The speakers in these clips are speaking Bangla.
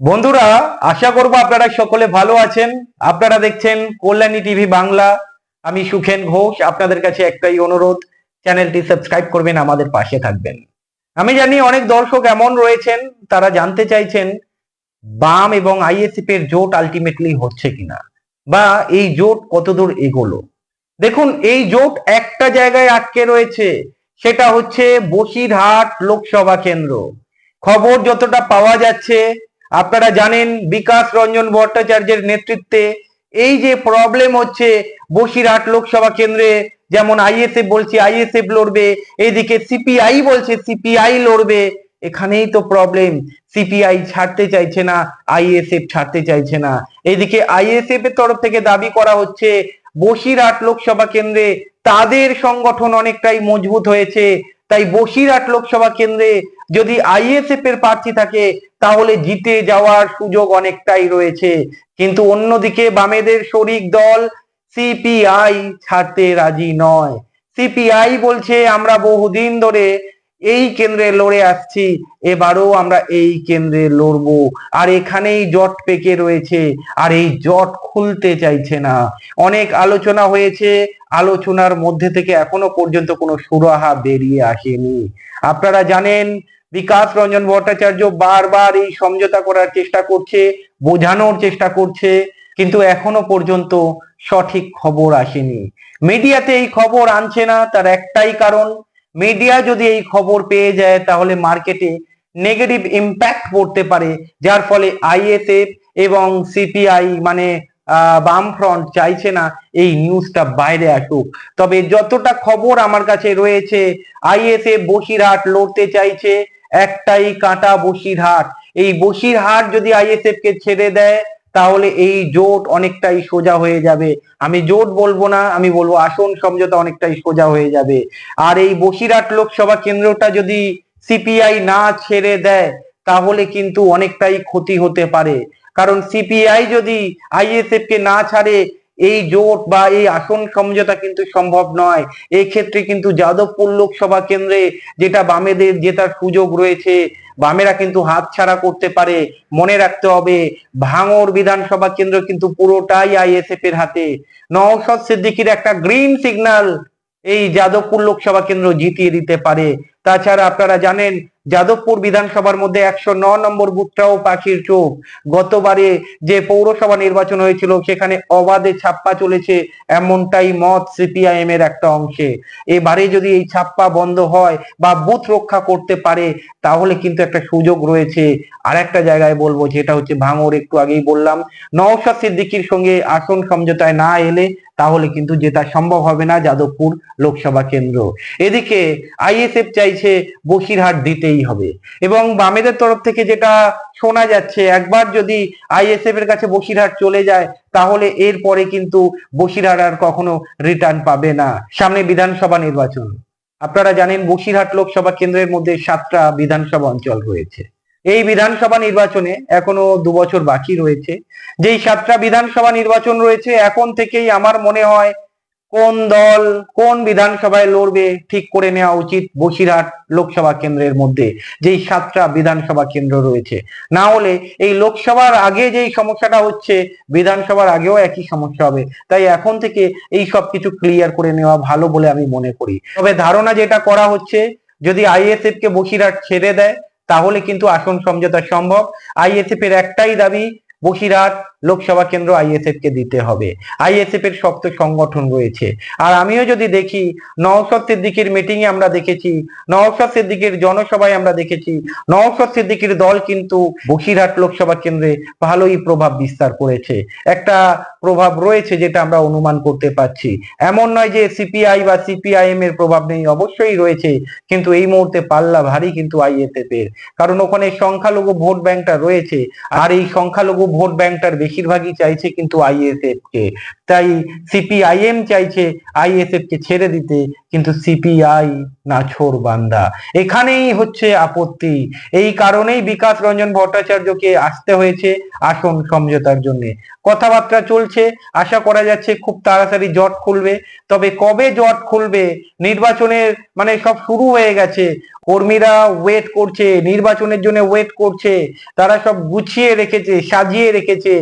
বন্ধুরা, আশা করব আপনারা সকলে ভালো আছেন। আপনারা দেখছেন কল্যাণী টিভি বাংলা। আমি সুখেন ঘোষ, আপনাদের কাছে একটাই অনুরোধ, চ্যানেলটি সাবস্ক্রাইব করবেন, আমাদের পাশে থাকবেন। আমি জানি অনেক দর্শক এমন রয়েছেন, তারা জানতে চাইছেন বাম এবং আইএসএফ এর জোট আলটিমেটলি হচ্ছে কিনা, বা এই জোট কতদূর এগোলো। দেখুন, এই জোট একটা জায়গায় আটকে রয়েছে, সেটা হচ্ছে বসিরহাট লোকসভা কেন্দ্র। খবর যতটা পাওয়া যাচ্ছে আপনারা জানেন বিকাশ রঞ্জন ভট্টাচার্যের নেতৃত্বে এই যে প্রবলেম হচ্ছে বসিরহাট লোকসভা কেন্দ্রে, যেমন আইএসএফ বলছে আইএসএফ লড়বে, এইদিকে সিপিআই বলছে সিপিআই লড়বে, এখানেই তো প্রবলেম সিপিআই ছাড়তে চাইছে না আইএসএফ ছাড়তে চাইছে না। এদিকে আইএসএফ এর তরফ থেকে দাবি করা হচ্ছে, বসিরহাট লোকসভা কেন্দ্রে তাদের সংগঠন অনেকটাই মজবুত হয়েছে, তাই বসিরহাট লোকসভা কেন্দ্রে যদি আইএসএফ এর প্রার্থী থাকে, তাহলে জিতে যাওয়ার সুযোগ অনেকটাই রয়েছে। কিন্তু অন্যদিকে বামেদের শরিক দল সিপিআই ছাড়তে রাজি নয়। সিপিআই বলছে, আমরা বহুদিন ধরে এই কেন্দ্রে লড়ে আসছি, এবারও আমরা এই কেন্দ্রে লড়বো। আর এখানেই জট পেকে রয়েছে, আর এই জট খুলতে চাইছে না। অনেক আলোচনা হয়েছে, আলোচনার মধ্যে থেকে এখনও পর্যন্ত কোনো সুরাহা বেরিয়ে আসেনি। আপনারা জানেন বিকাশ রঞ্জন ভট্টাচার্য বারবার এই সমঝোতা করার চেষ্টা করছে বোঝানোর চেষ্টা করছে কিন্তু এখনও পর্যন্ত সঠিক খবর আসেনি। মিডিয়াতে এই খবর আনছে না তার একটাই কারণ মিডিয়া যদি এই খবর পেয়ে যায় তাহলে মার্কেটে নেগেটিভ ইম্প্যাক্ট পড়তে পারে যার ফলে আইএসএফ এবং সিপিআই মানে আহ, বামফ্রন্ট চাইছে না এই নিউজটা বাইরে আসুক। তবে যতটা খবর আমার কাছে রয়েছে আইএসএফ বসিরহাট লড়তে চাইছে একটাই কাঁটা বসিরহাট। এই বসিরহাট যদি আইএসএফ কে ছেড়ে দেয়, তাহলে এই জোট অনেকটাই সোজা হয়ে যাবে। আমি জোট বলব না, আমি বলব আসন সমঝোতা অনেকটাই সোজা হয়ে যাবে। আর এই বসিরহাট লোকসভা কেন্দ্রটা যদি সিপিআই না ছেড়ে দেয়, তাহলে কিন্তু অনেকটাই ক্ষতি হতে পারে। কারণ সিপিআই যদি আইএসএফ কে না ছাড়ে এই জোট বা এই আসন সমঝোতা কিন্তু সম্ভব নয়। এই ক্ষেত্রে কিন্তু যাদবপুর লোকসভা কেন্দ্রে যেটা বামেদের জেতার সুযোগ রয়েছে, বামেরা কিন্তু হাতছাড়া করতে পারে। মনে রাখতে হবে ভাঙর বিধানসভা কেন্দ্র কিন্তু পুরোটাই আইএসএফ এর হাতে। নওশাদ সিদ্দিকির একটা গ্রিন সিগন্যাল এই যাদবপুর লোকসভা কেন্দ্র জিতিয়ে দিতে পারে। তাছাড়া আপনারা জানেন যাদবপুর বিধানসভার মধ্যে একশো ন নম্বর বুথটাও পাখির চোখ। গতবারে যে পৌরসভা নির্বাচন হয়েছিল, সেখানে অবাধে ছাপ্পা চলেছে এমনটাই মত সিপিআইএম এর একটা অংশে। এবারে যদি এই ছাপ্পা বন্ধ হয় বা বুথ রক্ষা করতে পারে, তাহলে কিন্তু একটা সুযোগ রয়েছে। আর একটা জায়গায় বলব, যেটা হচ্ছে ভাঙর একটু আগেই বললাম, নওশাদ সিদ্দিকির সঙ্গে আসন সমঝোতায় না এলে তাহলে কিন্তু যেটা সম্ভব হবে না যাদবপুর লোকসভা কেন্দ্র। এদিকে আইএসএফ চাইছে বসিরহাট দিতেই হবে। এবং বামেদের তরফ থেকে যেটা শোনা যাচ্ছে, একবার যদি আইএসএফ এর কাছে বসিরহাট চলে যায়, তাহলে এরপরে কিন্তু বসিরহাট আর কখনো রিটার্ন পাবে না। সামনে বিধানসভা নির্বাচন। আপনারা জানেন বসিরহাট লোকসভা কেন্দ্রের মধ্যে সাতটা বিধানসভা অঞ্চল রয়েছে। এই বিধানসভা নির্বাচনে এখনও দু বছর বাকি রয়েছে। যেই সাতটা বিধানসভা নির্বাচন রয়েছে, এখন থেকেই আমার মনে হয় কোন দল কোন বিধানসভায় লড়বে ঠিক করে নেওয়া উচিত বসিরহাট লোকসভা কেন্দ্রের মধ্যে, যেই সাতটা বিধানসভা কেন্দ্র রয়েছে। না হলে এই লোকসভার আগে যেই সমস্যাটা হচ্ছে, বিধানসভার আগেও একই সমস্যা হবে। তাই এখন থেকে এই সব কিছু ক্লিয়ার করে নেওয়া ভালো বলে আমি মনে করি। তবে ধারণা যেটা করা হচ্ছে, যদি আইএসএফ কে বসিরহাট ছেড়ে দেয় তাহলে কিন্তু আসন সমঝোতা সম্ভব। আইএসএফ এর একটাই দাবি বসিরহাট লোকসভা কেন্দ্র আইএসএফ কে দিতে হবে। আইএসএফ এর শক্ত সংগঠন রয়েছে। আর আমিও যদি দেখি, নওশাদ সিদ্দিকির মিটিং এ আমরা দেখেছি, নওশাদ সিদ্দিকির জনসভায় আমরা দেখেছি, নওশাদ সিদ্দিকির দল কিন্তু বসিরহাট লোকসভা কেন্দ্রে ভালোই প্রভাব বিস্তার করেছে। একটা প্রভাব রয়েছে যেটা আমরা অনুমান করতে পারছি। এমন নয় যে সিপিআই বা সিপিআইএম এর প্রভাব নেই, অবশ্যই রয়েছে, কিন্তু এই মুহূর্তে পাল্লা ভারী কিন্তু আইএসএফ এর। কারণ ওখানে সংখ্যালঘু ভোট ব্যাংকটা রয়েছে, আর এই সংখ্যালঘু ভোট ব্যাংকটার বেশিরভাগই চাইছে কিন্তু আইএসএফ কে। তাই সিপিআইএম চাইছে আইএসএফ কে ছেড়ে দিতে। কিন্তু সিপিআই নাছোর বান্দা। এখানেই হচ্ছে আপত্তি। এই কারণেই বিকাশ রঞ্জন ভট্টাচার্যকে আসতে হয়েছে আসন সমঝোতার জন্য। কথাবার্তা চলছে, আশা করা যাচ্ছে খুব তাড়াতাড়ি জট খুলবে। তবে কবে জট খুলবে? নির্বাচনের মানে সব শুরু হয়ে গেছে। কর্মীরা ওয়েট করছে, নির্বাচনের জন্য ওয়েট করছে। তারা সব গুছিয়ে রেখেছে, সাজিয়ে রেখেছে।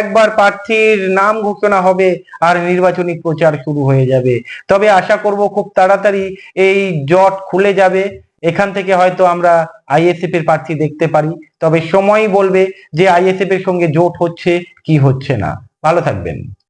একবার প্রার্থীর নাম ঘোষণা হবে আর নির্বাচনী প্রচার শুরু হয়ে যাবে। তবে আশা করব খুব তাড়াতাড়ি এই জট খুলে যাবে, এখান থেকে হয়তো আমরা আইএসএফ এর প্রার্থী দেখতে পারি। তবে সময় বলবে যে আইএসএফ এর সঙ্গে জোট হচ্ছে কি হচ্ছে না। ভালো থাকবেন।